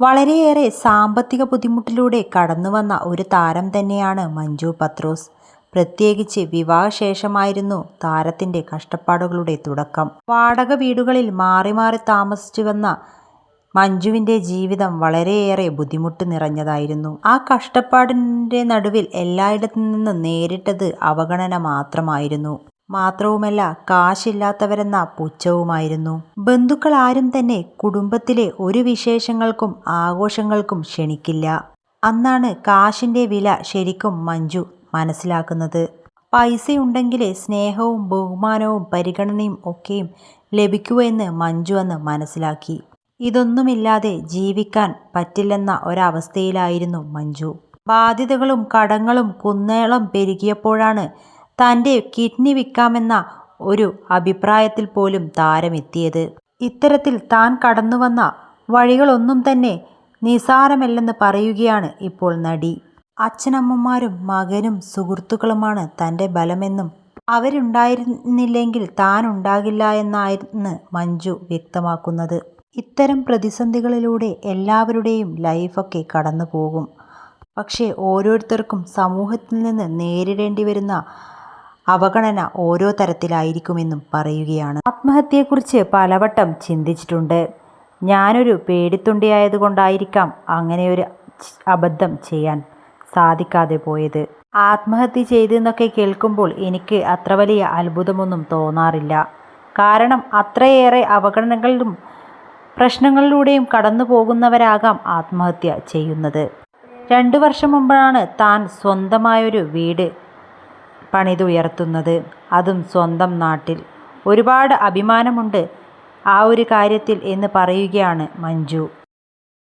വളരെയേറെ സാമ്പത്തിക ബുദ്ധിമുട്ടിലൂടെ കടന്നുവന്ന ഒരു താരം തന്നെയാണ് മഞ്ജു പത്രോസ്. പ്രത്യേകിച്ച് വിവാഹശേഷമായിരുന്നു താരത്തിന്റെ കഷ്ടപ്പാടുകളുടെ തുടക്കം. വാടക വീടുകളിൽ മാറി മാറി താമസിച്ചു വന്ന മഞ്ജുവിന്റെ ജീവിതം വളരെയേറെ ബുദ്ധിമുട്ട് നിറഞ്ഞതായിരുന്നു. ആ കഷ്ടപ്പാടിന്റെ നടുവിൽ എല്ലായിടത്തു നിന്നും നേരിട്ടത് അവഗണന മാത്രമായിരുന്നു. മാത്രവുമല്ല കാശില്ലാത്തവരെന്ന പുച്ഛവുമായിരുന്നു. ബന്ധുക്കളാരും തന്നെ കുടുംബത്തിലെ ഒരു വിശേഷങ്ങൾക്കും ആഘോഷങ്ങൾക്കും ക്ഷണിക്കില്ല. അന്നാണ് കാശിന്റെ വില ശരിക്കും മഞ്ജു മനസ്സിലാക്കുന്നത്. പൈസയുണ്ടെങ്കിലേ സ്നേഹവും ബഹുമാനവും പരിഗണനയും ഒക്കെയും ലഭിക്കൂ എന്ന് മഞ്ജു അന്ന് മനസ്സിലാക്കി. ഇതൊന്നുമില്ലാതെ ജീവിക്കാൻ പറ്റില്ലെന്ന ഒരവസ്ഥയിലായിരുന്നു മഞ്ജു. ബാധ്യതകളും കടങ്ങളും കുന്നേളം പെരുകിയപ്പോഴാണ് തന്റെ കിഡ്നി വിൽക്കാമെന്ന ഒരു അഭിപ്രായത്തിൽ പോലും താരമെത്തിയത് ഇത്തരത്തിൽ താൻ കടന്നുവന്ന വഴികളൊന്നും തന്നെ നിസാരമല്ലെന്ന് പറയുകയാണ് ഇപ്പോൾ നടി. അച്ഛനമ്മമാരും മകനും സുഹൃത്തുക്കളുമാണ് തന്റെ ബലമെന്നും അവരുണ്ടായിരുന്നില്ലെങ്കിൽ താൻ ഉണ്ടാകില്ല എന്നായിരുന്നു മഞ്ജു വ്യക്തമാക്കുന്നത്. ഇത്തരം പ്രതിസന്ധികളിലൂടെ എല്ലാവരുടെയും ലൈഫൊക്കെ കടന്നു പോകും പക്ഷേ ഓരോരുത്തർക്കും സമൂഹത്തിൽ നിന്ന് നേരിടേണ്ടിവരുന്ന അവഗണന ഓരോ തരത്തിലായിരിക്കുമെന്നും പറയുകയാണ്. ആത്മഹത്യയെക്കുറിച്ച് പലവട്ടം ചിന്തിച്ചിട്ടുണ്ട്. ഞാനൊരു പേടിത്തൊണ്ടിയായതുകൊണ്ടായിരിക്കാം അങ്ങനെയൊരു അബദ്ധം ചെയ്യാൻ സാധിക്കാതെ പോയത്. ആത്മഹത്യ ചെയ്തെന്നൊക്കെ കേൾക്കുമ്പോൾ എനിക്ക് അത്ര വലിയ അത്ഭുതമൊന്നും തോന്നാറില്ല. കാരണം അത്രയേറെ അവഗണനകളിലും പ്രശ്നങ്ങളിലൂടെയും കടന്നു പോകുന്നവരാകാം ആത്മഹത്യ ചെയ്യുന്നത്. രണ്ടു വർഷം മുമ്പാണ് താൻ സ്വന്തമായൊരു വീട് പണിതുയർത്തുന്നത്. അതും സ്വന്തം നാട്ടിൽ. ഒരുപാട് അഭിമാനമുണ്ട് ആ ഒരു കാര്യത്തിൽ എന്ന് പറയുകയാണ് മഞ്ജു.